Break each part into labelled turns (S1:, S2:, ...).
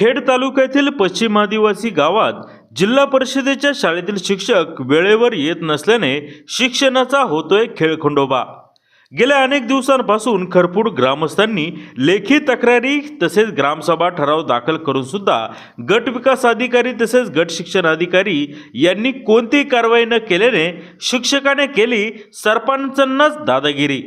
S1: खेड तालुक्यातील पश्चिम आदिवासी गावात जिल्हा परिषदेच्या शाळेतील शिक्षक वेळेवर येत नसल्याने शिक्षणाचा होतोय खेळखंडोबा गेल्या अनेक दिवसांपासून खरपूड ग्रामस्थांनी लेखी तक्रारी तसेच ग्रामसभा ठराव दाखल करून सुद्धा गट विकास अधिकारी तसेच गट शिक्षण अधिकारी यांनी कोणतीही कारवाई न केल्याने शिक्षकाने केली सरपंचांनाच दादागिरी.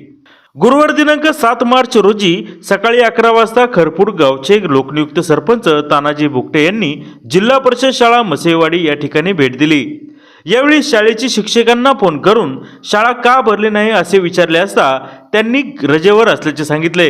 S1: गुरुवार दिनांक सात मार्च रोजी सकाळी अकरा वाजता खरपूड गावचे लोकनियुक्त सरपंच तानाजी बुकटे यांनी जिल्हा परिषद शाळा मसेवाडी या ठिकाणी भेट दिली. यावेळी शाळेची शिक्षकांना फोन करून शाळा का भरली नाही असे विचारले असता त्यांनी रजेवर असल्याचे सांगितले.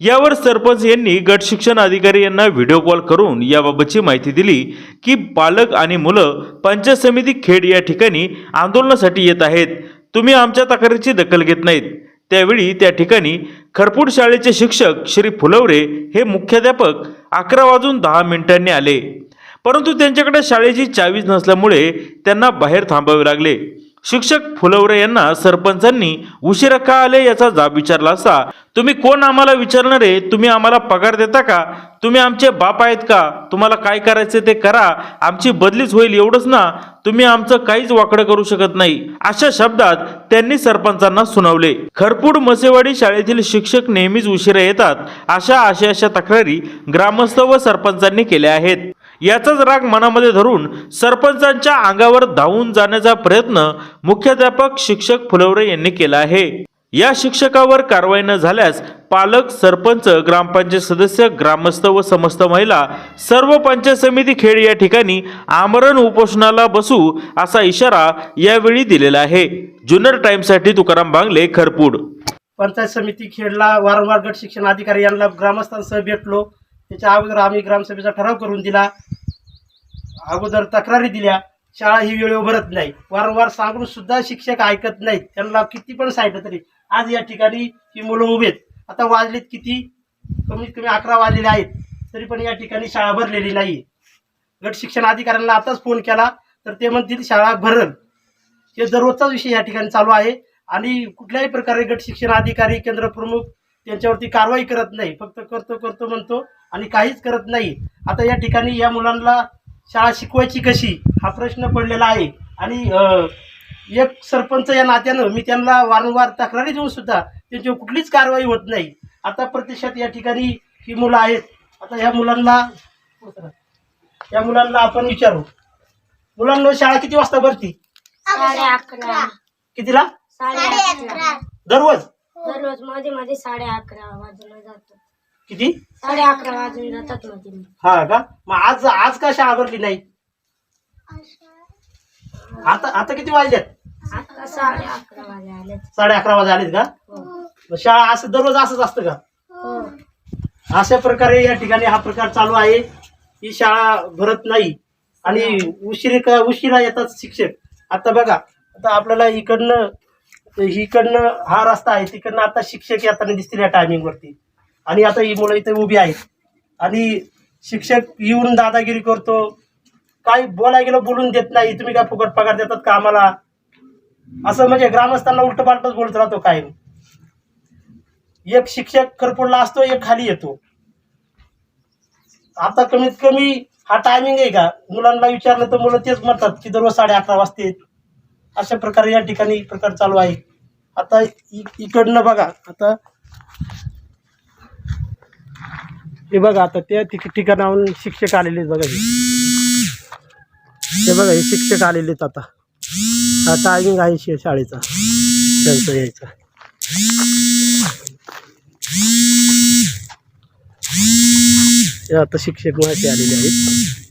S1: यावर सरपंच यांनी गट शिक्षण अधिकारी यांना व्हिडिओ कॉल करून याबाबतची माहिती दिली की पालक आणि मुलं पंचायत समिती खेड या ठिकाणी आंदोलनासाठी येत आहेत. तुम्ही आमच्या तक्रारीची दखल घेत नाहीत. त्यावेळी त्या ठिकाणी खरपूड शाळेचे शिक्षक श्री फुलवरे हे मुख्याध्यापक अकरा वाजून दहा मिनिटांनी आले. परंतु त्यांच्याकडे शाळेची चावीज नसल्यामुळे त्यांना बाहेर थांबावे लागले. शिक्षक फुलवरे यांना सरपंचांनी उशिरा का आले याचा जाब विचारला असता तुम्ही कोण आम्हाला विचारणारे तुम्ही आम्हाला पगार देता का? तुम्ही आमचे बाप आहेत का? तुम्हाला काय करायचे ते करा. आमची बदलीच होईल एवढंच ना. तुम्ही आमचं काहीच वाकडं करू शकत नाही. अशा शब्दात त्यांनी सरपंचांना सुनावले. खरपूड मसेवाडी शाळेतील शिक्षक नेहमीच उशिरा येतात अशा अशा अशा तक्रारी ग्रामस्थ व सरपंचांनी केल्या आहेत. याचाच राग मनामध्ये धरून सरपंचांच्या अंगावर धावून जाण्याचा प्रयत्न मुख्याध्यापक शिक्षक फुलवरे यांनी केला आहे. या शिक्षकावर कारवाई न झाल्यास पालक सरपंच ग्रामपंचायत सदस्य ग्रामस्थ व समस्त महिला सर्व पंचायत समिती खेड या ठिकाणी आमरण उपोषणाला बसू असा इशारा यावेळी दिलेला आहे. जुन्नर टाइम्ससाठी तुकाराम बांगले खरपूड
S2: पंचायत समिती खेडला वारंवार गट शिक्षण अधिकारी यांना ग्रामस्थांसह भेटलो. त्याच्या अगोदर आम्ही ग्रामसभेचा ठराव करून दिला. अगोदर तक्रारी दिल्या. शाळा ही वेळेवर भरत नाही. वारंवार सांगून सुद्धा शिक्षक ऐकत नाहीत. त्यांना किती पण सांगितलं तरी. आज या ठिकाणी ही मुलं उभेत आता वाजलेत किती? कमीत कमी अकरा वाजलेले आहेत. तरी पण या ठिकाणी शाळा भरलेली नाही गट शिक्षण अधिकाऱ्यांना आताच फोन केला तर ते म्हणतील शाळा भरल. हे दररोजचाच विषय या ठिकाणी चालू आहे. आणि कुठल्याही प्रकारे गट शिक्षण अधिकारी केंद्र प्रमुख त्यांच्यावरती कारवाई करत नाही. फक्त करतो करतो म्हणतो आणि काहीच करत नाही. आता या ठिकाणी या मुलांना शाळा शिकवायची कशी? हा प्रश्न पडलेला आहे. आणि एक सरपंच या नात्यानं मी त्यांना वारंवार तक्रारी देऊन सुद्धा त्यांच्यावर कुठलीच कारवाई होत नाही. आता प्रत्यक्षात या ठिकाणी ही मुलं आहेत. आता ह्या मुलांना या मुलांना आपण विचारू. मुलांना शाळा किती वाजता भरती? कितीला? दररोज?
S3: दररोजमध्ये मध्ये साडे अकरा वाजून जातात
S2: किती?
S3: साडे अकरा वाजून जातात मध्ये.
S2: हा का? मग आज आज का शाळा भरली नाही आता आता किती वाजल्यात
S3: आता साडे अकरा वाजे आलेत.
S2: साडे अकरा वाजे आलेत का?
S3: हो.
S2: मग शाळा असं दररोज असंच असतं का?
S3: हो.
S2: अशा प्रकारे या ठिकाणी हा प्रकार चालू आहे. ही शाळा भरत नाही. आणि उशिरी का उशिरा येतात शिक्षक. आता बघा आता आपल्याला इकडनं इकडनं हा रस्ता आहे तिकडनं आता शिक्षक येताना दिसतील या टायमिंगवरती आणि आता ही मुलं इथे उभी आहेत. आणि शिक्षक येऊन दादागिरी करतो. काही बोलाय गेलं बोलून देत नाही. तुम्ही काय फुकट पगार देतात का आम्हाला? असं म्हणजे ग्रामस्थांना उलट पालटच बोलत राहतो काय एक शिक्षक खरपूडला असतो एक खाली येतो. आता कमीत कमी हा टायमिंग आहे का? मुलांना विचारलं तर मुलं तेच म्हणतात की दररोज साडे अकरा वाजते अशा प्रकारे या ठिकाणी प्रकार चालू आहे. आता इ- इकडनं बघा आता हे बघा आता त्या ठिकाणाहून शिक्षक आलेले आहेत बघा हे. बघा हे शिक्षक आलेले आहेत आता. हा टायमिंग आहे शाळेचा त्यांचा यायचा. हे आता शिक्षक माहिती आलेले आहेत.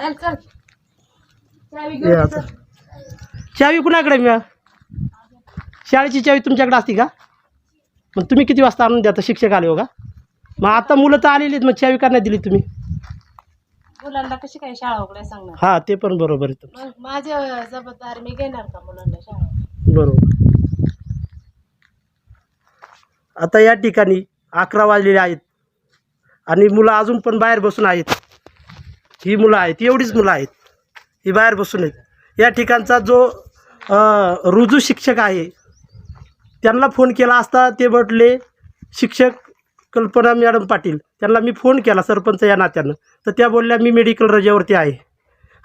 S3: चल चल. चावी घेऊन
S2: आता. चावी कुणाकडे मिळा शाळेची चावी तुमच्याकडे असते का? मग तुम्ही किती वाजता आणून द्या शिक्षक आले हो का? मग आता मुलं तर आलेली आहेत मग चावी का नाही दिली तुम्ही?
S4: मुलांना कशी काय शाळा उघड्या सांगणार?
S2: हा ते पण बरोबर आहे तुमचं.
S4: मग माझी जबाबदारी मी घेणार का मुलांना शाळा?
S2: बरोबर. आता या ठिकाणी अकरा वाजलेले आहेत. आणि मुलं अजून पण बाहेर बसून आहेत. ही मुलं आहेत एवढीच मुलं आहेत. ही बाहेर बसून आहेत. या ठिकाणचा जो रुजू शिक्षक आहे त्यांना फोन केला असता ते म्हटले शिक्षक कल्पना मॅडम पाटील त्यांना मी फोन केला सरपंच या नात्यानं. तर त्या बोलल्या मी मेडिकल रजेवरती आहे.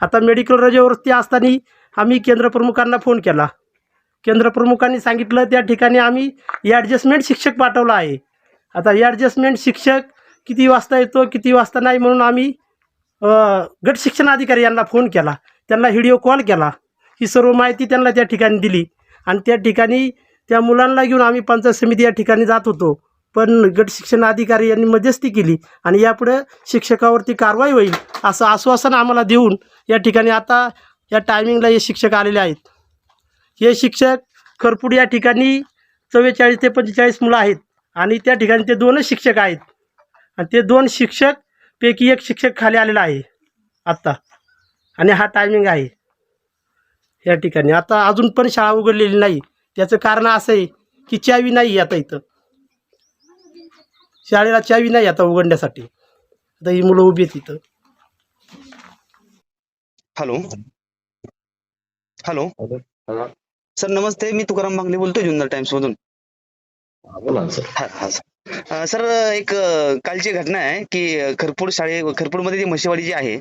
S2: आता मेडिकल रजेवरती असताना आम्ही केंद्रप्रमुखांना फोन केला. केंद्रप्रमुखांनी सांगितलं त्या ठिकाणी आम्ही ॲडजस्टमेंट शिक्षक पाठवला आहे. आता ॲडजस्टमेंट शिक्षक किती वाजता येतो किती वाजता नाही म्हणून आम्ही गट शिक्षण अधिकारी यांना फोन केला. त्यांना व्हिडिओ कॉल केला. ही सर्व माहिती त्यांना त्या ठिकाणी दिली. आणि त्या ठिकाणी त्या मुलांना घेऊन आम्ही पंचायत समिती या ठिकाणी जात होतो. पण गट शिक्षण अधिकारी यांनी मध्यस्थी केली आणि यापुढे शिक्षकावरती कारवाई होईल असं आश्वासन आम्हाला देऊन या ठिकाणी आता या टायमिंगला हे शिक्षक आलेले आहेत. हे शिक्षक खरपूड या ठिकाणी चव्वेचाळीस ते पंचेचाळीस मुलं आहेत आणि त्या ठिकाणी ते दोनच शिक्षक आहेत. आणि ते दोन शिक्षक पैकी एक शिक्षक खाली आलेला आहे. आत्ता. आणि हा टायमिंग आहे. या ठिकाणी. आता अजून पण शाळा उघडलेली नाही. त्याचं कारण असं आहे की चावी नाही आता इथं. शाळेला चावी नाही आता उघडण्यासाठी. आता ही मुलं उभी आहेत इथं.
S5: हॅलो. हॅलो. सर नमस्ते. मी तुकाराम बांगले बोलतोय जुन्नर टाइम्स मधून.
S6: बोला सर.
S5: हा हा सर. सर एक कालची घटना आहे की खरपूड शाळे खरपूडमध्ये जी म्हशीवाडी जी आहे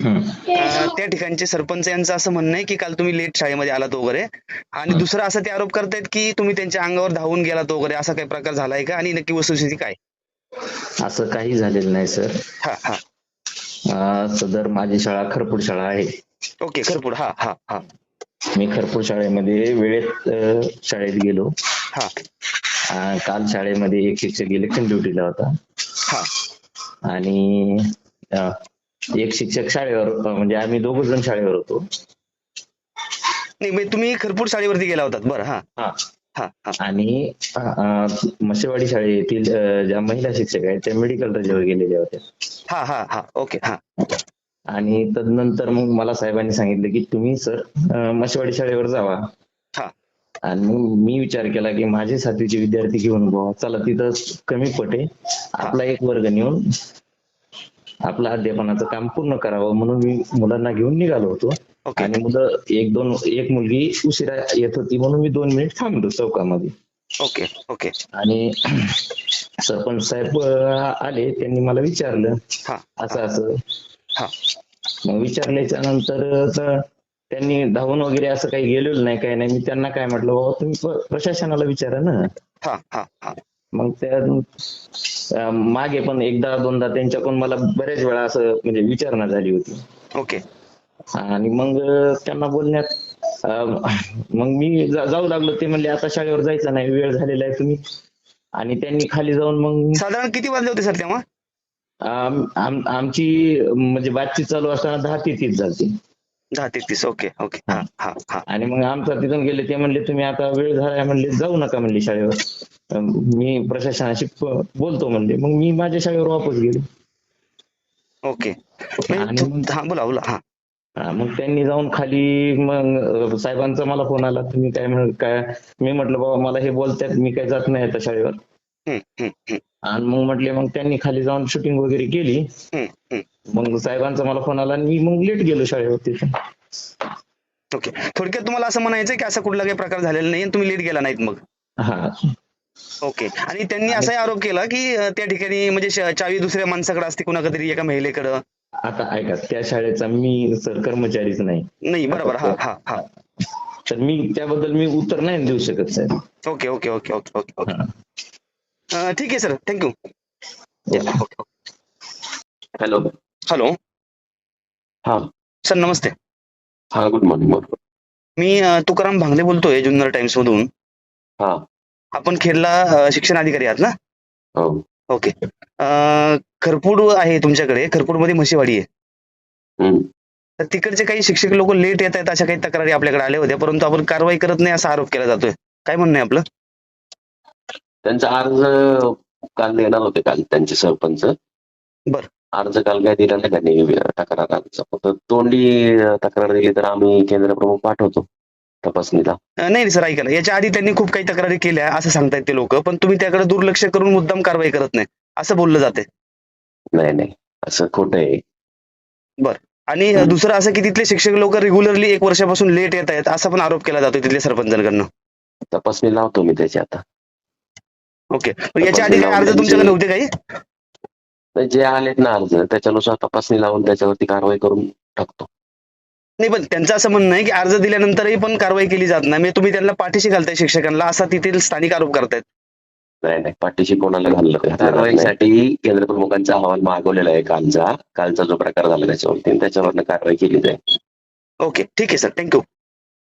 S5: त्या ठिकाणचे सरपंच यांचं असं म्हणणं आहे की काल तुम्ही लेट शाळेमध्ये आलात वगैरे. आणि दुसरं असं ते आरोप करतायत की तुम्ही त्यांच्या अंगावर धावून गेलात वगैरे असा काही प्रकार झालाय का? आणि नक्की वस्तुस्थिती काय?
S6: असं काही झालेलं नाही सर.
S5: हा हा.
S6: सदर माझी शाळा खरपूड शाळा आहे.
S5: ओके खरपूड हा हा हा.
S6: मी खरपूड शाळेमध्ये वेळेत शाळेत गेलो.
S5: हा.
S6: काल शाळेमध्ये एक शिक्षक इलेक्शन ड्युटीला होता.
S5: हा.
S6: आणि एक शिक्षक शाळेवर म्हणजे आम्ही दोघ जण शाळेवर होतो.
S5: नाही म्हणजे तुम्ही खरपूड शाळेवरती गेला होतात. बरं हा.
S6: हा. आणि अं, मसेवाडी शाळेतील ज्या महिला शिक्षक आहेत त्या मेडिकल रजेवर गेलेल्या होत्या.
S5: हा हा हा. ओके हा.
S6: आणि तदनंतर मग मला साहेबांनी सांगितलं की तुम्ही सर अं, मसेवाडी शाळेवर जावा. आणि मग मी विचार केला की माझे साथीचे विद्यार्थी घेऊन बुवा चला तिथं कमी पट आपला एक वर्ग नेऊन आपलं अध्यापनाचं काम पूर्ण करावं म्हणून मी मुलांना घेऊन निघालो होतो.
S5: ओके.
S6: आणि मुलं एक दोन एक मुलगी उशिरा येत होती म्हणून मी दोन मिनिट थांबलो चौकामध्ये.
S5: Okay okay.
S6: आणि सरपंच साहेब आले त्यांनी मला विचारलं असं असं. मग विचारल्याच्या नंतर तर त्यांनी धावून वगैरे असं काही गेलेलं नाही काही नाही. मी त्यांना काय म्हटलं बाबा तुम्ही प्रशासनाला विचारा ना.
S5: हा हा हा.
S6: मग त्या मागे पण एकदा दोनदा त्यांच्याकडून मला बऱ्याच वेळा असं म्हणजे विचारणा झाली होती.
S5: ओके.
S6: आणि मग त्यांना बोलण्यात मग मी जाऊ लागलो. ते म्हणले आता शाळेवर जायचं नाही वेळ झालेला आहे तुम्ही. आणि त्यांनी खाली जाऊन मग
S5: साधारण किती वाजले होते सर तेव्हा?
S6: आम- आम- आमची म्हणजे बातचीत चालू असताना दहा ते तीस झाली
S5: दहा ते तीस. ओके ओके हा. हा हा
S6: आणि मग आमचा तिथून गेले ते म्हणले तुम्ही आता वेळ झालाय म्हणले जाऊ नका म्हणले शाळेवर. मी प्रशासनाशी बोलतो म्हणले. मग मी माझ्या शाळेवर वापस गेलो.
S5: ओके
S6: आणि
S5: म्हणजे
S6: मग-
S5: हा बोला बोला हा.
S6: मग त्यांनी जाऊन खाली मग साहेबांचा मला फोन आला. तुम्ही काय म्हण काय मी म्हटलं बाबा मला हे बोलतात मी काय जात नाही आता शाळेवर. आणि मग म्हटले मग त्यांनी खाली जाऊन शूटिंग वगैरे केली. मग साहेबांचा मला फोन आला आणि मी मग लेट गेलो शाळेवर तिथे
S5: ओके थोडक्यात तुम्हाला असं म्हणायचं की असा कुठला काही प्रकार झालेला नाही आणि तुम्ही लेट गेला नाहीत मग?
S6: हा.
S5: ओके आणि त्यांनी असाही आरोप केला की त्या ठिकाणी म्हणजे चावी दुसऱ्या माणसाकडे असते कुणाकडे तरी एका महिलेकडं.
S6: आता ऐका त्या शाळेचा मी सर कर्मचारीच नाही.
S5: नाही बरोबर. हा हा हा.
S6: तर मी त्याबद्दल मी उत्तर नाही देऊ शकत साहेब.
S5: Okay okay okay okay okay okay ठीक आहे sir thank you
S7: hello
S5: hello
S7: हा.
S5: सर नमस्ते.
S7: हा गुड मॉर्निंग बरोबर
S5: मी अं, तुकाराम भांगले बोलतोय जुन्नर टाइम्स मधून.
S7: हा.
S5: आपण खेडला अं, शिक्षण अधिकारी आहात ना?
S7: हो.
S5: ओके. अं, खरपूड आहे तुमच्याकडे खरपूडमध्ये म्हशीवाडी आहे.
S7: हम्म.
S5: तर तिकडचे काही शिक्षक लोक लेट येत आहेत अशा काही तक्रारी आपल्याकडे आल्या होत्या परंतु आपण कारवाई करत नाही असा आरोप केला जातोय. काय म्हणणं आहे आपलं?
S7: त्यांचा अर्ज काल देणार होते काल त्यांचे सरपंच.
S5: बर.
S7: अर्ज काल काय दिला नाही त्यांनी तक्रार अर्ज फक्त तोंडी तक्रार दिली तर आम्ही केंद्र प्रमुख पाठवतो तपासणीला.
S5: नाही सर ऐका ना. याच्या आधी त्यांनी खूप काही तक्रारी केल्या असं सांगतायत ते लोक. पण तुम्ही त्याकडे दुर्लक्ष करून मुद्दाम कारवाई करत नाही. असं बोललं जाते.
S7: नाही नाही. असं खोटं आहे.
S5: आणि
S7: हम्म.
S5: दुसरं असं की तिथले शिक्षक लोक रेग्युलरली एक वर्षापासून लेट येत आहेत असा पण आरोप केला जातो तिथल्या सरपंचांकडनं.
S7: तपासणी लावतो मी त्याची आता.
S5: ओके. याच्या आधी काही अर्ज तुमच्याकडे नव्हते काही?
S7: जे आलेत ना अर्ज त्याच्यानुसार तपासणी लावून त्याच्यावरती कारवाई करून टाकतो.
S5: नाही पण त्यांचं असं म्हणणं आहे की अर्ज दिल्यानंतरही पण कारवाई केली जात नाही. म्हणजे तुम्ही त्यांना पाठीशी घालताय शिक्षकांना असा तेथील स्थानिक आरोप करतायत.
S7: नाही नाही पाठीशी कोणाला घाललं कारवाईसाठी केंद्र प्रमुखांचा अहवाल मागवलेला आहे कालचा. कालचा जो प्रकार झाला त्याच्यावरती त्याच्यावरनं कारवाई केली जाईल.
S5: ओके ठीक आहे सर. थँक्यू.